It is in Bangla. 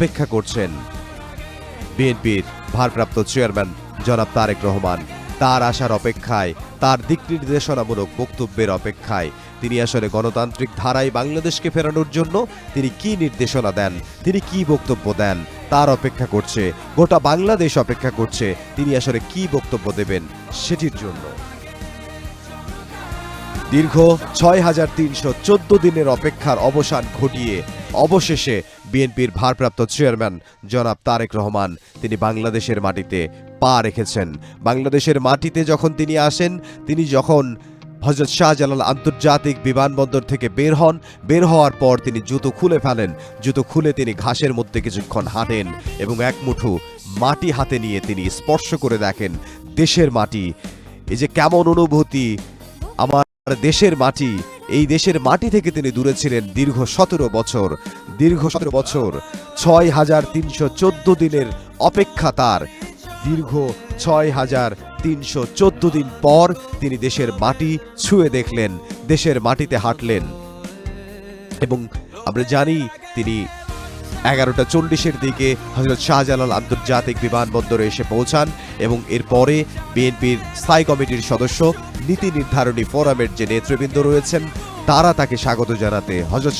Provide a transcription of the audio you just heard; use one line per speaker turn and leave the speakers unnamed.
অপেক্ষা করছেন। বিএনপির ভারপ্রাপ্ত চেয়ারম্যান জনাব তারেক রহমান। তার আসার অপেক্ষায়, তার দিক নির্দেশনামূলক বক্তব্যের অপেক্ষায় তিনি আসলে গণতান্ত্রিক ধারায় বাংলাদেশকে ফেরানোর জন্য তিনি কি নির্দেশনা দেন, তিনি কি বক্তব্য দেন, তার অপেক্ষা করছে, গোটা বাংলাদেশ অপেক্ষা করছে, তিনি আসলে কি বক্তব্য দেবেন সেটির জন্য। দীর্ঘ ছয় হাজার তিনশো চোদ্দ দিনের অপেক্ষার অবসান ঘটিয়ে অবশেষে বিএনপির ভারপ্রাপ্ত চেয়ারম্যান জনাব তারেক রহমান তিনি বাংলাদেশের মাটিতে পা রেখেছেন। বাংলাদেশের মাটিতে যখন তিনি আসেন, তিনি যখন হজরত শাহজালাল আন্তর্জাতিক বিমানবন্দর থেকে বের হন, বের হওয়ার পর তিনি জুতো খুলে ফেলেন। জুতো খুলে তিনি ঘাসের মধ্যে কিছুক্ষণ হাঁটেন এবং এক মুঠো মাটি হাতে নিয়ে তিনি স্পর্শ করে দেখেন, দেশের মাটি, এই যে কেমন অনুভূতি, আমার দেশের মাটি, এই দেশের মাটি থেকে তিনি দূরে ছিলেন দীর্ঘ সতেরো বছর। দীর্ঘ সতেরো বছর, ছয় হাজার তিনশো চোদ্দ দিনের অপেক্ষা তার। দীর্ঘ ছয় হাজার তিনশো চোদ্দ দিন পর তিনি দেশের মাটি ছুঁয়ে দেখলেন, দেশের মাটিতে হাঁটলেন। এবং আমরা জানি তিনি এগারোটা চল্লিশের দিকে হজরত শাহজালাল আন্তর্জাতিক বিমানবন্দরে এসে পৌঁছান এবং এরপরে বিএনপির স্থায়ী কমিটির সদস্য নীতি নির্ধারণী ফোরামের যে নেতৃবৃন্দ রয়েছেন, তারা তাকে স্বাগত জানাতে হজরত